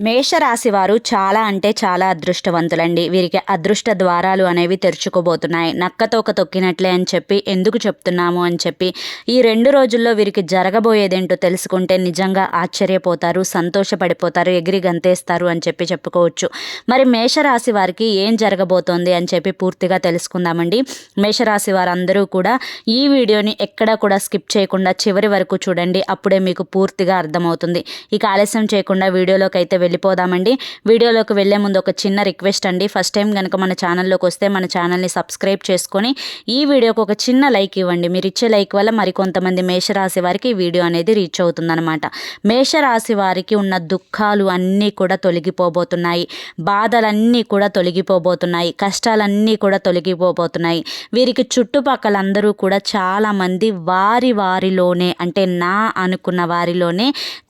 మేషరాశి వారు చాలా అంటే చాలా అదృష్టవంతులండి. వీరికి అదృష్ట ద్వారాలు అనేవి తెరుచుకోబోతున్నాయి. నక్కతోక తొక్కినట్లే అని చెప్పి ఎందుకు చెప్తున్నాము అని చెప్పి ఈ రెండు రోజుల్లో వీరికి జరగబోయేదేంటో తెలుసుకుంటే నిజంగా ఆశ్చర్యపోతారు సంతోషపడిపోతారు ఎగిరి గంతేస్తారు అని చెప్పి చెప్పుకోవచ్చు. మరి మేషరాశి వారికి ఏం జరగబోతోంది అని చెప్పి పూర్తిగా తెలుసుకుందామండి. మేషరాశి వారందరూ కూడా ఈ వీడియోని ఎక్కడా కూడా స్కిప్ చేయకుండా చివరి వరకు చూడండి. అప్పుడే మీకు పూర్తిగా అర్థమవుతుంది. ఇక ఆలస్యం చేయకుండా వీడియోలోకి అయితే వెళ్ళిపోదామండి. వీడియోలోకి వెళ్ళే ముందు ఒక చిన్న రిక్వెస్ట్ అండి. ఫస్ట్ టైం కనుక మన ఛానల్లోకి వస్తే మన ఛానల్ని సబ్స్క్రైబ్ చేసుకొని ఈ వీడియోకి ఒక చిన్న లైక్ ఇవ్వండి. మీరు ఇచ్చే లైక్ వల్ల మరికొంతమంది మేషరాశి వారికి ఈ వీడియో అనేది రీచ్ అవుతుందన్నమాట. మేషరాశి వారికి ఉన్న దుఃఖాలు అన్నీ కూడా తొలగిపోబోతున్నాయి. బాధలన్నీ కూడా తొలగిపోబోతున్నాయి. కష్టాలన్నీ కూడా తొలగిపోబోతున్నాయి. వీరికి చుట్టుపక్కల అందరూ కూడా చాలామంది వారి వారిలోనే అంటే నా అనుకున్న వారిలోనే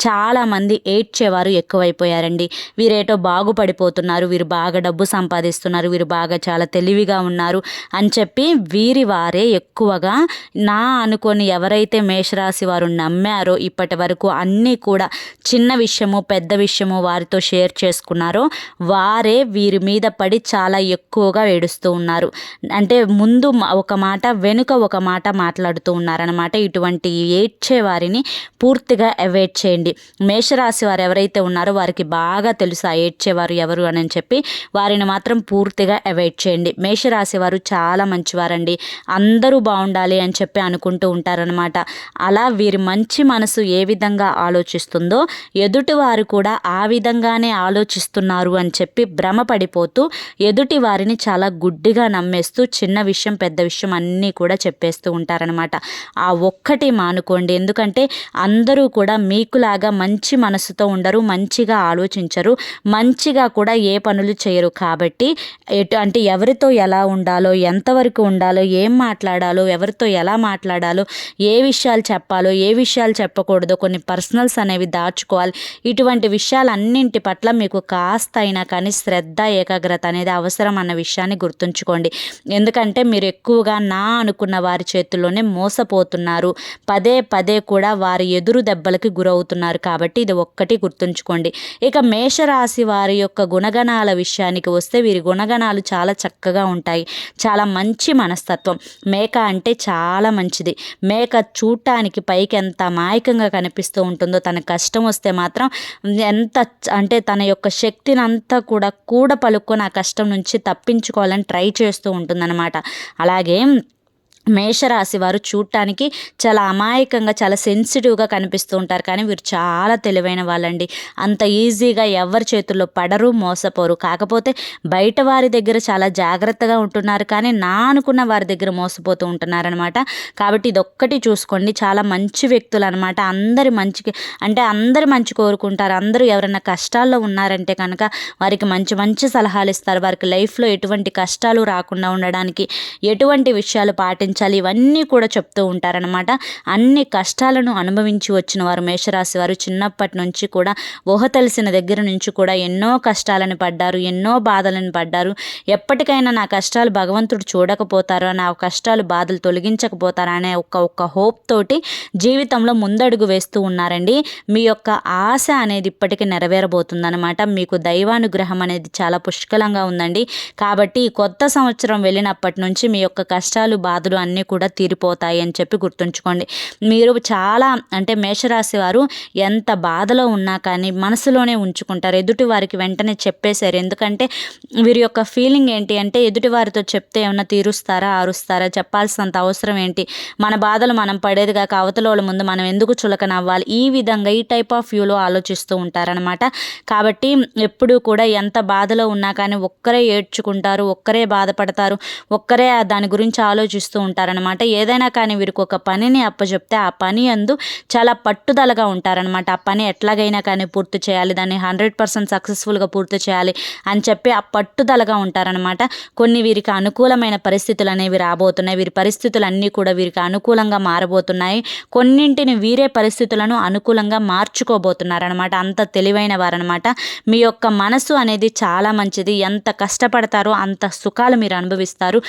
చాలామంది ఏడ్చేవారు ఎక్కువైపోయారు. ఎక్కువైపోయారండి వీరేటో బాగుపడిపోతున్నారు వీరు బాగా డబ్బు సంపాదిస్తున్నారు. వీరు బాగా చాలా తెలివిగా ఉన్నారు అని చెప్పి వీరి వారే ఎక్కువగా నా అనుకొని ఎవరైతే మేషరాశి వారు నమ్మారో ఇప్పటి వరకు అన్నీ కూడా చిన్న విషయము పెద్ద విషయము వారితో షేర్ చేసుకున్నారో వారే వీరి మీద పడి చాలా ఎక్కువగా ఏడుస్తూ ఉన్నారు. అంటే ముందు ఒక మాట వెనుక ఒక మాట మాట్లాడుతూ ఉన్నారనమాట ఇటువంటి ఏడ్చే వారిని పూర్తిగా అవాయిడ్ చేయండి. మేషరాశి వారు ఎవరైతే ఉన్నారో వారికి బాగా తెలుసు ఆ ఏడ్చేవారు ఎవరు అని చెప్పి వారిని మాత్రం పూర్తిగా అవాయిడ్ చేయండి. మేషరాశి వారు చాలా మంచివారండి. అందరూ బాగుండాలి అని చెప్పి అనుకుంటూ ఉంటారనమాట అలా వీరి మంచి మనసు ఏ విధంగా ఆలోచిస్తుందో ఎదుటి వారు కూడా ఆ విధంగానే ఆలోచిస్తున్నారు అని చెప్పి భ్రమపడిపోతూ ఎదుటి వారిని చాలా గుడ్డిగా నమ్మేస్తూ చిన్న విషయం పెద్ద విషయం అన్నీ కూడా చెప్పేస్తూ ఉంటారనమాట ఆ ఒక్కటి మానుకోండి. ఎందుకంటే అందరూ కూడా మీకులాగా మంచి మనసుతో ఉండరు మంచిగా ఆలోచించరు. మంచిగా కూడా ఏ పనులు చేయరు కాబట్టి ఎటు అంటే ఎవరితో ఎలా ఉండాలో ఎంతవరకు ఉండాలో ఏం మాట్లాడాలో ఎవరితో ఎలా మాట్లాడాలో ఏ విషయాలు చెప్పాలో ఏ విషయాలు చెప్పకూడదో కొన్ని పర్సనల్స్ అనేవి దాచుకోవాలి. ఇటువంటి విషయాలన్నింటి పట్ల మీకు కాస్త అయినా కానీ శ్రద్ధ ఏకాగ్రత అనేది అవసరం అన్న విషయాన్ని గుర్తుంచుకోండి. ఎందుకంటే మీరు ఎక్కువగా నా అనుకున్న వారి చేతుల్లోనే మోసపోతున్నారు. పదే పదే కూడా వారి ఎదురు దెబ్బలకి గురవుతున్నారు కాబట్టి ఇది ఒక్కటి గుర్తుంచుకోండి. ఇక మేషరాశి వారి యొక్క గుణగణాల విషయానికి వస్తే వీరి గుణగణాలు చాలా చక్కగా ఉంటాయి. చాలా మంచి మనస్తత్వం. మేక అంటే చాలా మంచిది. మేక చూడటానికి పైకి ఎంత మాయకంగా కనిపిస్తూ ఉంటుందో తన కష్టం వస్తే మాత్రం ఎంత అంటే తన యొక్క శక్తిని అంతా కూడా కూడ పలుక్కొని ఆ కష్టం నుంచి తప్పించుకోవాలని ట్రై చేస్తూ ఉంటుందన్నమాట. అలాగే మేషరాశి వారు చూడటానికి చాలా అమాయకంగా చాలా సెన్సిటివ్గా కనిపిస్తూ ఉంటారు. కానీ వీరు చాలా తెలివైన వాళ్ళండి. అంత ఈజీగా ఎవరి చేతుల్లో పడరు మోసపోరు. కాకపోతే బయట వారి దగ్గర చాలా జాగ్రత్తగా ఉంటున్నారు. కానీ నా అనుకున్న వారి దగ్గర మోసపోతూ ఉంటున్నారనమాట కాబట్టి ఇదొక్కటి చూసుకోండి. చాలా మంచి వ్యక్తులు అనమాట అందరి మంచికి అంటే అందరు మంచి కోరుకుంటారు. అందరూ ఎవరైనా కష్టాల్లో ఉన్నారంటే కనుక వారికి మంచి మంచి సలహాలు ఇస్తారు. వారికి లైఫ్లో ఎటువంటి కష్టాలు రాకుండా ఉండడానికి ఎటువంటి విషయాలు పాటించాలి పాటించాలి ఇవన్నీ కూడా చెప్తూ ఉంటారనమాట అన్ని కష్టాలను అనుభవించి వచ్చిన వారు మేషరాశి వారు చిన్నప్పటి నుంచి కూడా ఊహ తెలిసిన దగ్గర నుంచి కూడా ఎన్నో కష్టాలను పడ్డారు ఎన్నో బాధలను పడ్డారు. ఎప్పటికైనా నా కష్టాలు భగవంతుడు చూడకపోతారో నా కష్టాలు బాధలు తొలగించకపోతారా అనే ఒక ఒక్క హోప్ తోటి జీవితంలో ముందడుగు వేస్తూ ఉన్నారండి. మీ యొక్క ఆశ అనేది ఇప్పటికీ నెరవేరబోతుందన్నమాట. మీకు దైవానుగ్రహం అనేది చాలా పుష్కలంగా ఉందండి. కాబట్టి కొత్త సంవత్సరం వెళ్ళినప్పటి నుంచి మీ యొక్క కష్టాలు బాధలు అన్నీ కూడా తీరిపోతాయి అని చెప్పి గుర్తుంచుకోండి. మీరు చాలా అంటే మేషరాశి వారు ఎంత బాధలో ఉన్నా కానీ మనసులోనే ఉంచుకుంటారు. ఎదుటి వారికి వెంటనే చెప్పేశారు. ఎందుకంటే వీరి యొక్క ఫీలింగ్ ఏంటి అంటే ఎదుటి వారితో చెప్తే ఏమన్నా తీరుస్తారా ఆరుస్తారా చెప్పాల్సినంత అవసరం ఏంటి? మన బాధలు మనం పడేది కాక అవతల వాళ్ళ ముందు మనం ఎందుకు చులకన అవ్వాలి? ఈ విధంగా ఈ టైప్ ఆఫ్ వ్యూలో ఆలోచిస్తూ ఉంటారనమాట కాబట్టి ఎప్పుడూ కూడా ఎంత బాధలో ఉన్నా కానీ ఒక్కరే ఏడ్చుకుంటారు ఒక్కరే బాధపడతారు ఒక్కరే దాని గురించి ఆలోచిస్తూ ఉంటారు. ఉంటారనమాట ఏదైనా కానీ వీరికి ఒక పనిని అప్పచెప్తే ఆ పని అందు చాలా పట్టుదలగా ఉంటారనమాట ఆ పని ఎట్లాగైనా కానీ పూర్తి చేయాలి. దాన్ని హండ్రెడ్ పర్సెంట్ సక్సెస్ఫుల్గా పూర్తి చేయాలి అని చెప్పి ఆ పట్టుదలగా ఉంటారనమాట కొన్ని వీరికి అనుకూలమైన పరిస్థితులు అనేవి రాబోతున్నాయి. వీరి పరిస్థితులు అన్నీ కూడా వీరికి అనుకూలంగా మారబోతున్నాయి. కొన్నింటిని వీరే పరిస్థితులను అనుకూలంగా మార్చుకోబోతున్నారనమాట అంత తెలివైన వారనమాట మీ యొక్క మనసు అనేది చాలా మంచిది. ఎంత కష్టపడతారో అంత సుఖాలు మీరు అనుభవిస్తారు.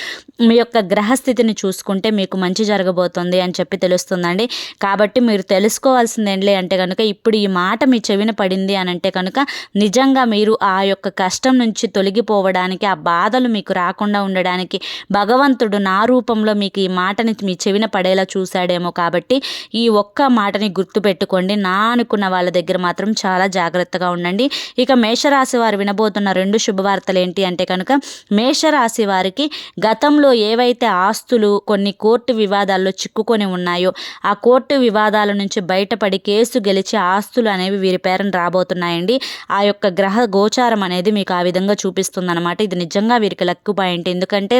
మీ యొక్క గ్రహస్థితిని చూసి చూసుకుంటే మీకు మంచి జరగబోతుంది అని చెప్పి తెలుస్తుందండి. కాబట్టి మీరు తెలుసుకోవాల్సింది ఏంటి అంటే కనుక ఇప్పుడు ఈ మాట మీ చెవిన పడింది అని అంటే కనుక నిజంగా మీరు ఆ యొక్క కష్టం నుంచి తొలగిపోవడానికి ఆ బాధలు మీకు రాకుండా ఉండడానికి భగవంతుడు నా రూపంలో మీకు ఈ మాటని మీ చెవిన పడేలా చూశాడేమో కాబట్టి ఈ ఒక్క మాటని గుర్తుపెట్టుకోండి. నా అనుకున్న వాళ్ళ దగ్గర మాత్రం చాలా జాగ్రత్తగా ఉండండి. ఇక మేషరాశి వారు వినబోతున్న రెండు శుభవార్తలు ఏంటి అంటే కనుక మేషరాశి వారికి గతంలో ఏవైతే ఆస్తులు కొన్ని కోర్టు వివాదాల్లో చిక్కుకొని ఉన్నాయో ఆ కోర్టు వివాదాల నుంచి బయటపడి కేసు గెలిచి ఆస్తులు అనేవి వీరి పేరున రాబోతున్నాయండి. ఆ యొక్క గ్రహ గోచారం అనేది మీకు ఆ విధంగా చూపిస్తుంది అనమాట ఇది నిజంగా వీరికి లక్కు పాయింట్. ఎందుకంటే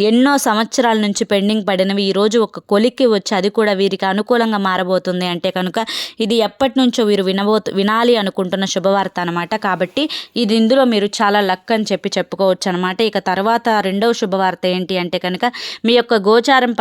ఎన్నో సంవత్సరాల నుంచి పెండింగ్ పడినవి ఈరోజు ఒక కొలిక్కి వచ్చి అది కూడా వీరికి అనుకూలంగా మారబోతుంది అంటే కనుక ఇది ఎప్పటి నుంచో వీరు వినబో వినాలి అనుకుంటున్న శుభవార్త అనమాట కాబట్టి ఇది ఇందులో మీరు చాలా లక్ అని చెప్పి చెప్పుకోవచ్చు అనమాట ఇక తర్వాత రెండవ శుభవార్త ఏంటి అంటే కనుక మీ యొక్క గోచారం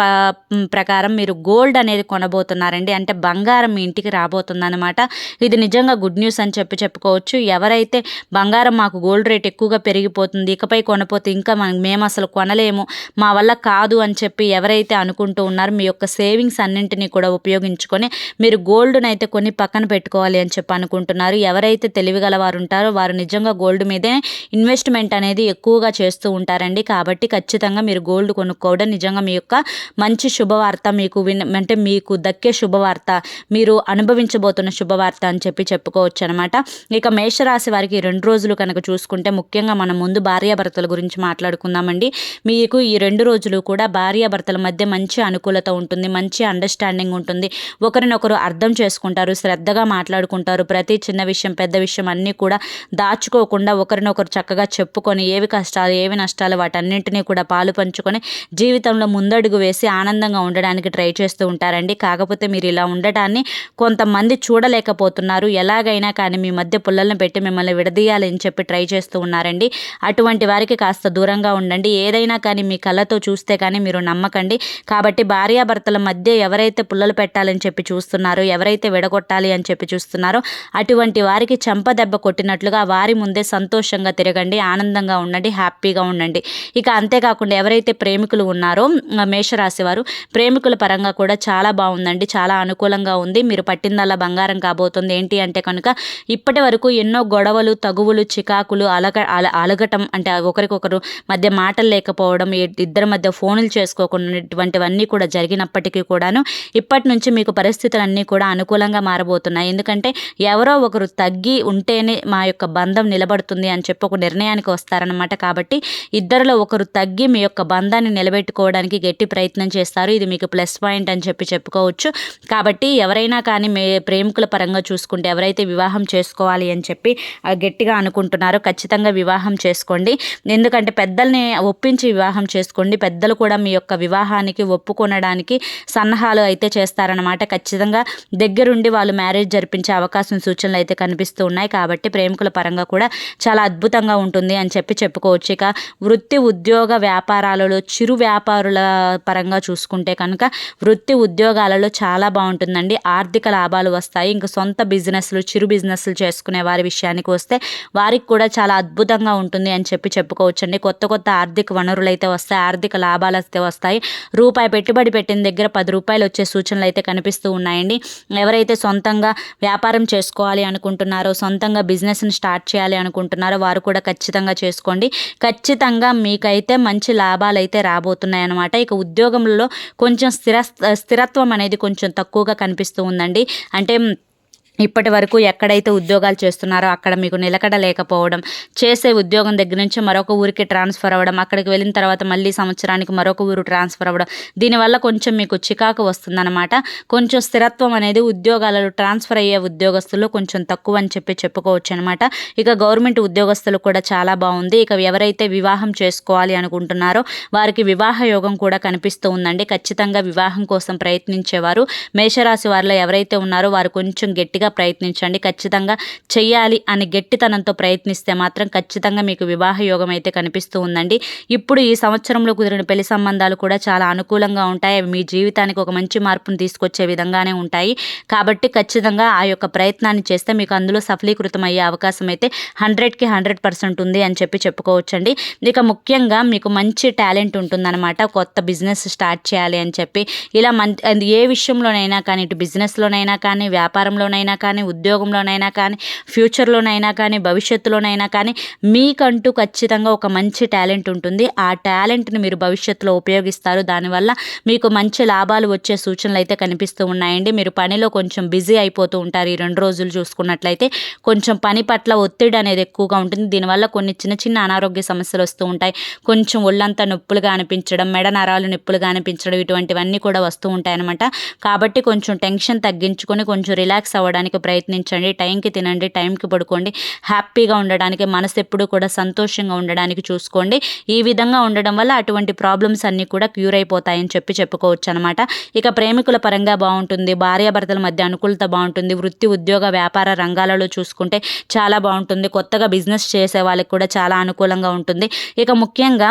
ప్రకారం మీరు గోల్డ్ అనేది కొనబోతున్నారండి. అంటే బంగారం మీ ఇంటికి రాబోతుంది అనమాట ఇది నిజంగా గుడ్ న్యూస్ అని చెప్పి చెప్పుకోవచ్చు. ఎవరైతే బంగారం మాకు గోల్డ్ రేట్ ఎక్కువగా పెరిగిపోతుంది ఇకపై కొనపోతే ఇంకా మేము అసలు కొనలే కొనలేము మా వల్ల కాదు అని చెప్పి ఎవరైతే అనుకుంటూ ఉన్నారో మీ యొక్క సేవింగ్స్ అన్నింటినీ కూడా ఉపయోగించుకొని మీరు గోల్డ్ను అయితే కొన్ని పక్కన పెట్టుకోవాలి అని చెప్పి అనుకుంటున్నారు. ఎవరైతే తెలివిగల వారు ఉంటారో వారు నిజంగా గోల్డ్ మీదే ఇన్వెస్ట్మెంట్ అనేది ఎక్కువగా చేస్తూ ఉంటారండి. కాబట్టి ఖచ్చితంగా మీరు గోల్డ్ కొనుక్కోవడం నిజంగా మీ యొక్క మంచి శుభవార్త మీకు విన్ అంటే మీకు దక్కే శుభవార్త మీరు అనుభవించబోతున్న శుభవార్త అని చెప్పి చెప్పుకోవచ్చు అనమాట ఇక మేషరాశి వారికి రెండు రోజులు కనుక చూసుకుంటే ముఖ్యంగా మనం ముందు భార్యాభర్తల గురించి మాట్లాడుకుందామండి. మీకు ఈ రెండు రోజులు కూడా భార్యాభర్తల మధ్య మంచి అనుకూలత ఉంటుంది మంచి అండర్స్టాండింగ్ ఉంటుంది. ఒకరినొకరు అర్థం చేసుకుంటారు శ్రద్ధగా మాట్లాడుకుంటారు. ప్రతి చిన్న విషయం పెద్ద విషయం అన్నీ కూడా దాచుకోకుండా ఒకరినొకరు చక్కగా చెప్పుకొని ఏవి కష్టాలు ఏవి నష్టాలు వాటన్నింటినీ కూడా పాలు పంచుకొని జీవితంలో ముందడుగు వేసి ఆనందంగా ఉండడానికి ట్రై చేస్తూ ఉంటారండి. కాకపోతే మీరు ఇలా ఉండటాన్ని కొంతమంది చూడలేకపోతున్నారు. ఎలాగైనా కానీ మీ మధ్య పుల్లలను పెట్టి మిమ్మల్ని విడదీయాలని చెప్పి ట్రై చేస్తూ ఉన్నారండి. అటువంటి వారికి కాస్త దూరంగా ఉండండి. ఏదైనా కానీ మీ కళ్ళతో చూస్తే కానీ మీరు నమ్మకండి. కాబట్టి భార్యాభర్తల మధ్య ఎవరైతే పుల్లలు పెట్టాలని చెప్పి చూస్తున్నారో ఎవరైతే విడగొట్టాలి అని చెప్పి చూస్తున్నారో అటువంటి వారికి చెంప దెబ్బ కొట్టినట్లుగా వారి ముందే సంతోషంగా తిరగండి ఆనందంగా ఉండండి హ్యాపీగా ఉండండి. ఇక అంతేకాకుండా ఎవరైతే ప్రేమికులు ఉన్నారో మేషరాశి వారు ప్రేమికుల పరంగా కూడా చాలా బాగుందండి చాలా అనుకూలంగా ఉంది. మీరు పట్టిందల్లా బంగారం కాబోతుంది. ఏంటి అంటే కనుక ఇప్పటి వరకు ఎన్నో గొడవలు తగువులు చికాకులు అలగ అలగటం అంటే ఒకరికొకరు మధ్య మాటలు లేకపోవడం ఇద్దరి మధ్య ఫోన్లు చేసుకోకుండా కూడా జరిగినప్పటికీ కూడాను ఇప్పటి నుంచి మీకు పరిస్థితులన్నీ కూడా అనుకూలంగా మారబోతున్నాయి. ఎందుకంటే ఎవరో ఒకరు తగ్గి ఉంటేనే మా యొక్క బంధం నిలబడుతుంది అని చెప్పి ఒక నిర్ణయానికి వస్తారనమాట కాబట్టి ఇద్దరిలో ఒకరు తగ్గి మీ యొక్క బంధాన్ని నిలబెట్టుకోవడానికి గట్టి ప్రయత్నం చేస్తారు. ఇది మీకు ప్లస్ పాయింట్ అని చెప్పి చెప్పుకోవచ్చు. కాబట్టి ఎవరైనా కానీ మే ప్రేమికుల పరంగా చూసుకుంటే ఎవరైతే వివాహం చేసుకోవాలి అని చెప్పి గట్టిగా అనుకుంటున్నారో ఖచ్చితంగా వివాహం చేసుకోండి. ఎందుకంటే పెద్దల్ని ఒప్పించి వివాహం చేసుకోండి. పెద్దలు కూడా మీ యొక్క వివాహానికి ఒప్పుకొనడానికి సన్నాహాలు అయితే చేస్తారనమాట ఖచ్చితంగా దగ్గరుండి వాళ్ళు మ్యారేజ్ జరిపించే అవకాశం సూచనలు అయితే కనిపిస్తూ ఉన్నాయి. కాబట్టి ప్రేమికుల పరంగా కూడా చాలా అద్భుతంగా ఉంటుంది అని చెప్పి చెప్పుకోవచ్చు. ఇక వృత్తి ఉద్యోగ వ్యాపారాలలో చిరు వ్యాపారుల పరంగా చూసుకుంటే కనుక వృత్తి ఉద్యోగాలలో చాలా బాగుంటుందండి. ఆర్థిక లాభాలు వస్తాయి. ఇంకా సొంత బిజినెస్లు చిరు బిజినెస్లు చేసుకునే వారి విషయానికి వస్తే వారికి కూడా చాలా అద్భుతంగా ఉంటుంది అని చెప్పి చెప్పుకోవచ్చండి. కొత్త కొత్త ఆర్థిక వనరులు అయితే వస్తాయి ఆర్థిక లాభాలు అయితే వస్తాయి. రూపాయి పెట్టుబడి పెట్టిన దగ్గర పది రూపాయలు వచ్చే సూచనలు అయితే కనిపిస్తూ ఉన్నాయండి. ఎవరైతే సొంతంగా వ్యాపారం చేసుకోవాలి అనుకుంటున్నారో సొంతంగా బిజినెస్ని స్టార్ట్ చేయాలి అనుకుంటున్నారో వారు కూడా ఖచ్చితంగా చేసుకోండి. ఖచ్చితంగా మీకైతే మంచి లాభాలు అయితే రాబోతున్నాయి అనమాట ఇక ఉద్యోగంలో కొంచెం స్థిర స్థిరత్వం అనేది కొంచెం తక్కువగా కనిపిస్తూ ఉందండి. అంటే ఇప్పటి వరకు ఎక్కడైతే ఉద్యోగాలు చేస్తున్నారో అక్కడ మీకు నిలకడ లేకపోవడం చేసే ఉద్యోగం దగ్గర నుంచి మరొక ఊరికి ట్రాన్స్ఫర్ అవ్వడం అక్కడికి వెళ్ళిన తర్వాత మళ్ళీ సంవత్సరానికి మరొక ఊరు ట్రాన్స్ఫర్ అవ్వడం దీనివల్ల కొంచెం మీకు చికాకు వస్తుందన్నమాట. కొంచెం స్థిరత్వం అనేది ఉద్యోగాలలో ట్రాన్స్ఫర్ అయ్యే ఉద్యోగస్తులు కొంచెం తక్కువ అని చెప్పి చెప్పుకోవచ్చు అనమాట ఇక గవర్నమెంట్ ఉద్యోగస్తులు కూడా చాలా బాగుంది. ఇక ఎవరైతే వివాహం చేసుకోవాలి అనుకుంటున్నారో వారికి వివాహ యోగం కూడా కనిపిస్తూ ఉందండి. ఖచ్చితంగా వివాహం కోసం ప్రయత్నించేవారు. మేషరాశి వారిలో ఎవరైతే ఉన్నారో వారు కొంచెం గట్టిగా గట్టిగా ప్రయత్నించండి. ఖచ్చితంగా చెయ్యాలి అని గట్టితనంతో ప్రయత్నిస్తే మాత్రం ఖచ్చితంగా మీకు వివాహ యోగం అయితే కనిపిస్తూ ఉందండి. ఇప్పుడు ఈ సంవత్సరంలో కుదిరిన పెళ్ళి సంబంధాలు కూడా చాలా అనుకూలంగా ఉంటాయి. అవి మీ జీవితానికి ఒక మంచి మార్పును తీసుకొచ్చే విధంగానే ఉంటాయి. కాబట్టి ఖచ్చితంగా ఆ యొక్క ప్రయత్నాన్ని చేస్తే మీకు అందులో సఫలీకృతం అయ్యే అవకాశం అయితే హండ్రెడ్కి హండ్రెడ్ పర్సెంట్ ఉంది అని చెప్పి చెప్పుకోవచ్చండి. ఇక ముఖ్యంగా మీకు మంచి టాలెంట్ ఉంటుందన్నమాట. కొత్త బిజినెస్ స్టార్ట్ చేయాలి అని చెప్పి. ఇలా మన్ అది ఏ విషయంలోనైనా కానీ ఇటు బిజినెస్లోనైనా కానీ వ్యాపారంలోనైనా కానీ ఉద్యోగంలోనైనా కానీ ఫ్యూచర్లోనైనా కానీ భవిష్యత్తులోనైనా కానీ మీకంటూ ఖచ్చితంగా ఒక మంచి టాలెంట్ ఉంటుంది. ఆ టాలెంట్ని మీరు భవిష్యత్తులో ఉపయోగిస్తారు. దానివల్ల మీకు మంచి లాభాలు వచ్చే సూచనలు అయితే కనిపిస్తూ ఉన్నాయండి. మీరు పనిలో కొంచెం బిజీ అయిపోతూ ఉంటారు ఈ రెండు రోజులు చూసుకున్నట్లయితే. కొంచెం పని పట్ల ఒత్తిడి అనేది ఎక్కువగా ఉంటుంది. దీనివల్ల కొన్ని చిన్న చిన్న అనారోగ్య సమస్యలు వస్తూ ఉంటాయి. కొంచెం ఒళ్ళంతా నొప్పులుగా అనిపించడం మెడ నరాలు నొప్పులుగా అనిపించడం ఇటువంటివన్నీ కూడా వస్తూ ఉంటాయి అనమాట కాబట్టి కొంచెం టెన్షన్ తగ్గించుకొని కొంచెం రిలాక్స్ అవ్వడానికి ప్రయత్నించండి టైంకి తినండి టైంకి పడుకోండి హ్యాపీగా ఉండడానికి మనసు ఎప్పుడూ కూడా సంతోషంగా ఉండడానికి చూసుకోండి. ఈ విధంగా ఉండడం వల్ల అటువంటి ప్రాబ్లమ్స్ అన్నీ కూడా క్యూర్ అయిపోతాయని చెప్పి చెప్పుకోవచ్చు అనమాట ఇక ప్రేమికుల పరంగా బాగుంటుంది భార్యాభర్తల మధ్య అనుకూలత బాగుంటుంది వృత్తి ఉద్యోగ వ్యాపార రంగాలలో చూసుకుంటే చాలా బాగుంటుంది కొత్తగా బిజినెస్ చేసే వాళ్ళకి కూడా చాలా అనుకూలంగా ఉంటుంది. ఇక ముఖ్యంగా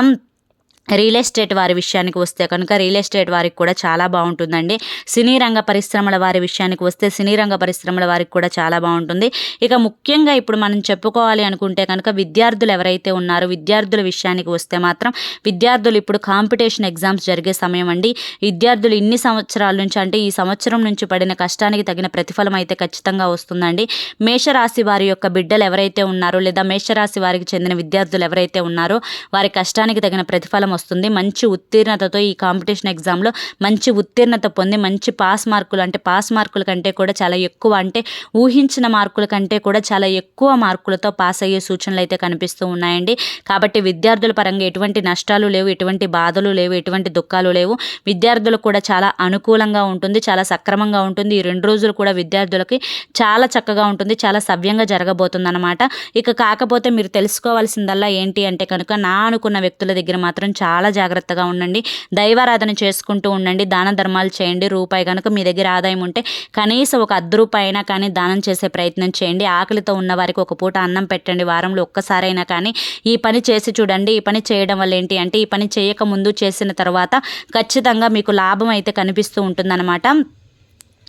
రియల్ ఎస్టేట్ వారి విషయానికి వస్తే కనుక రియల్ ఎస్టేట్ వారికి కూడా చాలా బాగుంటుందండి. సినీ రంగ పరిశ్రమల వారి విషయానికి వస్తే సినీ రంగ పరిశ్రమల వారికి కూడా చాలా బాగుంటుంది. ఇక ముఖ్యంగా ఇప్పుడు మనం చెప్పుకోవాలి అనుకుంటే కనుక విద్యార్థులు ఎవరైతే ఉన్నారో విద్యార్థుల విషయానికి వస్తే మాత్రం విద్యార్థులు ఇప్పుడు కాంపిటీషన్ ఎగ్జామ్స్ జరిగే సమయం అండి. విద్యార్థులు ఇన్ని సంవత్సరాల నుంచి అంటే ఈ సంవత్సరం నుంచి పడిన కష్టానికి తగిన ప్రతిఫలం అయితే ఖచ్చితంగా వస్తుందండి. మేషరాశి వారి యొక్క బిడ్డలు ఎవరైతే ఉన్నారో లేదా మేషరాశి వారికి చెందిన విద్యార్థులు ఎవరైతే ఉన్నారో వారి కష్టానికి తగిన ప్రతిఫలం వస్తుంది. మంచి ఉత్తీర్ణతతో ఈ కాంపిటీషన్ ఎగ్జామ్లో మంచి ఉత్తీర్ణత పొంది మంచి పాస్ మార్కులు అంటే పాస్ మార్కుల కంటే కూడా చాలా ఎక్కువ అంటే ఊహించిన మార్కుల కంటే కూడా చాలా ఎక్కువ మార్కులతో పాస్ అయ్యే సూచనలు అయితే కనిపిస్తూ ఉన్నాయండి. కాబట్టి విద్యార్థుల పరంగా ఎటువంటి నష్టాలు లేవు ఎటువంటి బాధలు లేవు ఎటువంటి దుఃఖాలు లేవు. విద్యార్థులకు కూడా చాలా అనుకూలంగా ఉంటుంది చాలా సక్రమంగా ఉంటుంది. ఈ రెండు రోజులు కూడా విద్యార్థులకి చాలా చక్కగా ఉంటుంది చాలా సవ్యంగా జరగబోతుంది అనమాట ఇక కాకపోతే మీరు తెలుసుకోవాల్సిందల్లా ఏంటి అంటే కనుక నా అనుకున్న వ్యక్తుల దగ్గర మాత్రం చాలా చాలా జాగ్రత్తగా ఉండండి. దైవారాధన చేసుకుంటూ ఉండండి. దాన ధర్మాలు చేయండి. రూపాయి కనుక మీ దగ్గర ఆదాయం ఉంటే కనీసం ఒక అర్ధ రూపాయి అయినా కానీ దానం చేసే ప్రయత్నం చేయండి. ఆకలితో ఉన్న వారికి ఒక పూట అన్నం పెట్టండి. వారంలో ఒక్కసారైనా కానీ ఈ పని చేసి చూడండి. ఈ పని చేయడం వల్ల ఏంటి అంటే ఈ పని చేయక ముందు చేసిన తర్వాత ఖచ్చితంగా మీకు లాభం అయితే కనిపిస్తూ ఉంటుందన్నమాట.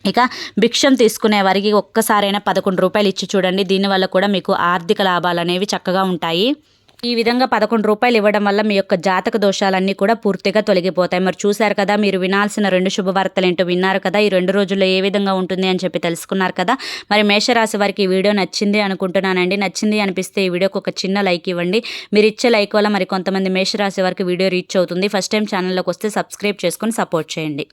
ఇక భిక్షం తీసుకునే వారికి ఒక్కసారైనా పదకొండు రూపాయలు ఇచ్చి చూడండి. దీనివల్ల కూడా మీకు ఆర్థిక లాభాలు అనేవి చక్కగా ఉంటాయి. ఈ విధంగా పదకొండు రూపాయలు ఇవ్వడం వల్ల మీ యొక్క జాతక దోషాలన్నీ కూడా పూర్తిగా తొలగిపోతాయి. మరి చూశారు కదా మీరు వినాల్సిన రెండు శుభవార్తలు ఏంటో విన్నారు కదా ఈ రెండు రోజుల్లో ఏ విధంగా ఉంటుంది అని చెప్పి తెలుసుకున్నారు కదా. మరి మేషరాశి వారికి ఈ వీడియో నచ్చింది అనుకుంటున్నానండి. నచ్చింది అనిపిస్తే ఈ వీడియోకి ఒక చిన్న లైక్ ఇవ్వండి. మీరు ఇచ్చే లైక్ వల్ల మరి కొంతమంది మేషరాశి వారికి వీడియో రీచ్ అవుతుంది. ఫస్ట్ టైం ఛానల్లోకి వస్తే సబ్స్క్రైబ్ చేసుకొని సపోర్ట్ చేయండి.